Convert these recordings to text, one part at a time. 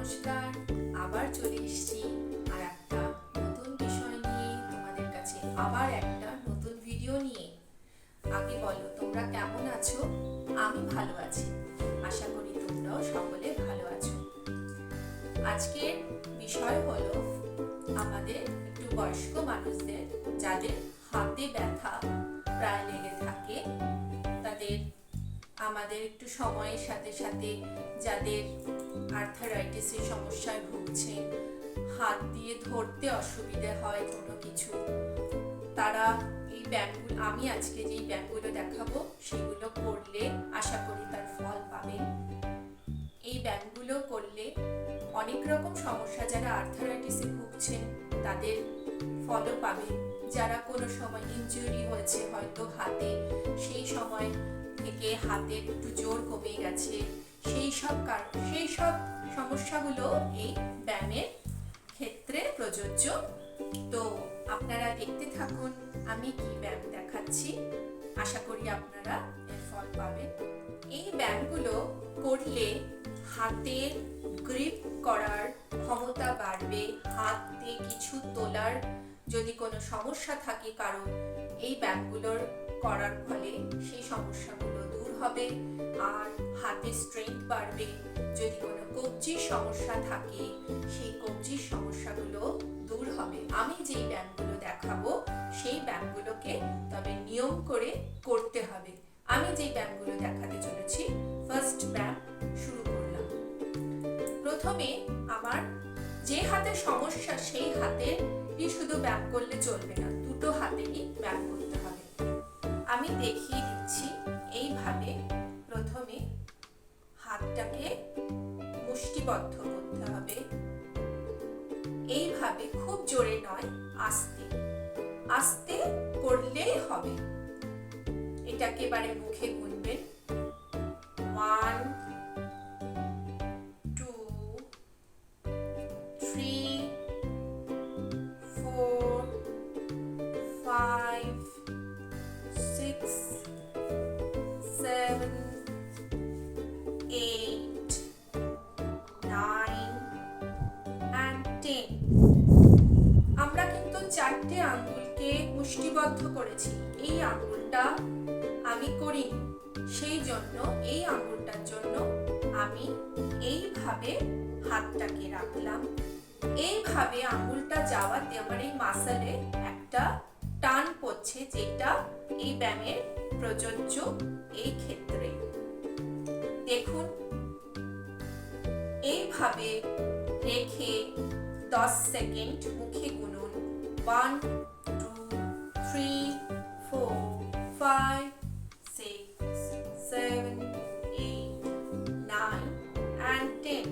নমস্কার, আবার চলে এসেছি আর একটা নতুন বিষয় নিয়ে তোমাদের কাছে, আবার একটা নতুন ভিডিও নিয়ে। আগে বলো, তোমরা কেমন আছো? আমি ভালো আছি। আশা করি তোমরাও সকলে ভালো আছো। আজকের বিষয় হলো আমাদের একটু বয়স্ক মানুষদের, যাদের হাতে ব্যথা প্রায় লেগে থাকে, তাদের আমাদের একটু সময়ের সাথে সাথে যাদের আর্থারাইটিসের সমস্যায় ভুগছেন হাত দিয়ে ধরতে অসুবিধে হয় কোনো কিছু। তারা এই ব্যায়ামগুলো আমি আজকে যেই ব্যায়ামগুলো দেখাবো, সেগুলো করলে আশা করি তার ফল পাবেন এই ব্যায়ামগুলো করলে অনেক রকম সমস্যা যারা আর্থারাইটিসে ভুগছেন, তাদের ফলও পাবেন যারা কোনো সময় ইনজুরি হয়েছে, হয়তো হাতে, সেই সময় থেকে হাতের একটু জোর কমে গেছে। সেই সব সমস্যাগুলো এই ব্যায়ামের ক্ষেত্রে প্রযোজ্য। তো আপনারা দেখতে থাকুন, আমি কি ব্যায়াম দেখাচ্ছি। আশা করি আপনারা ফল পাবেন। এই ব্যায়ামগুলো করলে হাতের গ্রিপ করার ক্ষমতা বাড়বে, হাতে কিছু তোলার যদি কোনো সমস্যা থাকে কারও এই ব্যায়ামগুলোর করার ফলে সেই সমস্যাগুলো দূর হবে আর হাতে স্ট্রেংথ বাড়বে। যদি কোনো কবজির সমস্যা থাকে, সেই কবজির সমস্যাগুলো দূর হবে। আমি যেই ব্যায়ামগুলো দেখাবো, সেই ব্যায়ামগুলোকে তবে নিয়ম করে করতে হবে। আমি যেই ব্যায়ামগুলো দেখাতে চলেছি ফার্স্ট ব্যায়াম শুরু করলাম। প্রথমে আমার যে হাতে সমস্যা, সেই হাতের শুধু ব্যায়াম করলে চলবে না, দুটো হাতেরই ব্যায়াম করতে হবে। আমি দেখিয়ে দিচ্ছি, এইভাবে প্রথমে হাতটাকে মুষ্টিবদ্ধ করতে হবে। এইভাবে খুব জোরে নয়, আস্তে। আস্তে করলেই হবে। এটাকে এবারে মুখে গুনবেন। ওয়ান চারটে আঙ্গুলকে মুষ্টিবদ্ধ করেছি। এই আঙ্গুলটা আমি করিনি। সেই জন্য, এই আঙ্গুলটার জন্য আমি এইভাবে হাতটাকে রাখলাম। এইভাবে আঙ্গুলটা যাওয়াতে আমার এই মাসালে একটা টান পড়ছে যেটা এই ব্যায়ামের প্রযোজ্য এই ক্ষেত্রে। দেখুন, এইভাবে রেখে দশ সেকেন্ড মুখে গুনুন one two three four five six seven eight nine and ten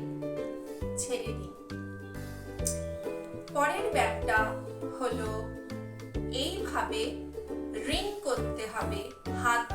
ছেড়ে দিন। পরের ব্যাগটা হলো, এইভাবে রিং করতে হবে হাত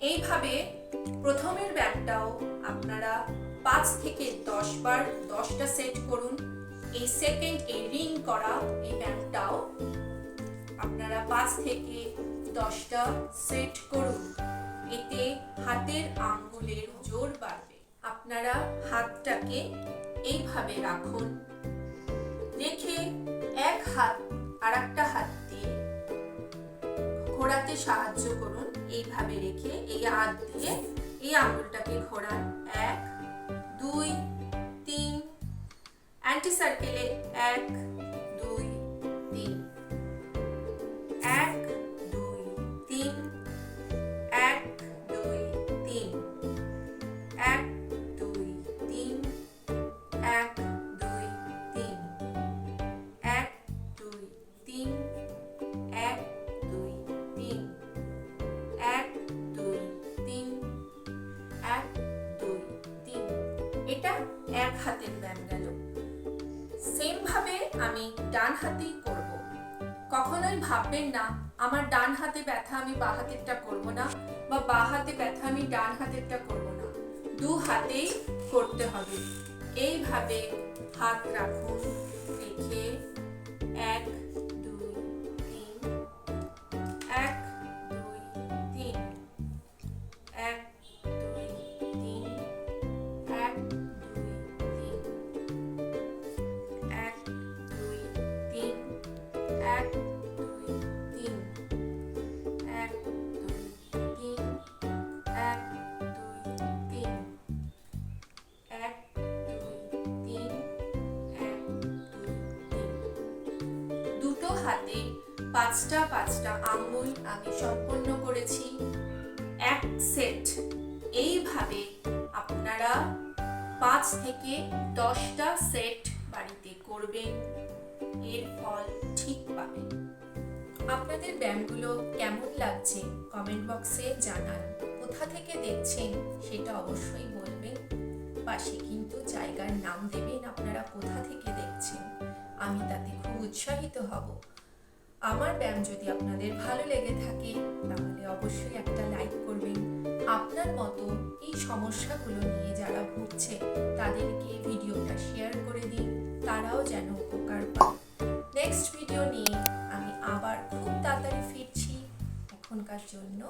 এইভাবে প্রথমের ব্যায়ামটাও আপনারা পাঁচ থেকে দশ বার দশটা সেট করুন। এই সেকেন্ড এই রিং করা এই ব্যায়ামটাও আপনারা পাঁচ থেকে দশটা সেট করুন। এতে হাতের আঙ্গুলের জোর বাড়বে। আপনারা হাতটাকে এইভাবে রাখুন। রেখে এক হাত আর একটা হাত দিয়ে ঘোরাতে সাহায্য করুন। এইভাবে রেখে এই হাত দিয়ে এই আঙুলটাকে ঘোরান। এক দুই তিন। অ্যান্টি সার্কেলে এক আমি ডান হাতেই করব। কখনোই ভাববেন না, আমার ডান হাতে ব্যথা আমি বাঁ হাতেরটা করব না বা বাঁ হাতে ব্যথা আমি ডান হাতেরটা করব না। দু হাতেই করতে হবে। এইভাবে হাত রাখুন। রেখে এক হাতে পাঁচটা পাঁচটা আঙ্গুল আমি সম্পন্ন করেছি। এক সেট। এইভাবে আপনারা পাঁচ থেকে দশটা সেট বাড়িতে করবেন। এর ফল ঠিক পাবেন। আপনাদের ব্যায়ামগুলো কেমন লাগছে কমেন্ট বক্সে জানান। কোথা থেকে দেখছেন সেটা অবশ্যই বলবেন। পাশে কিন্তু জায়গার নাম দেবেন আপনারা কোথা থেকে দেখছেন। আমি তাতে খুব উৎসাহিত হব। আমার ব্যায়াম যদি আপনাদের ভালো লেগে থাকে, তাহলে অবশ্যই একটা লাইক করবেন। আপনার মতো এই সমস্যাগুলো নিয়ে যারা ভুগছে, তাদেরকে ভিডিওটা শেয়ার করে দিন, তারাও যেন উপকার পায়। নেক্সট ভিডিও নিয়ে আমি আবার খুব তাড়াতাড়ি ফিরছি। এখনকার জন্য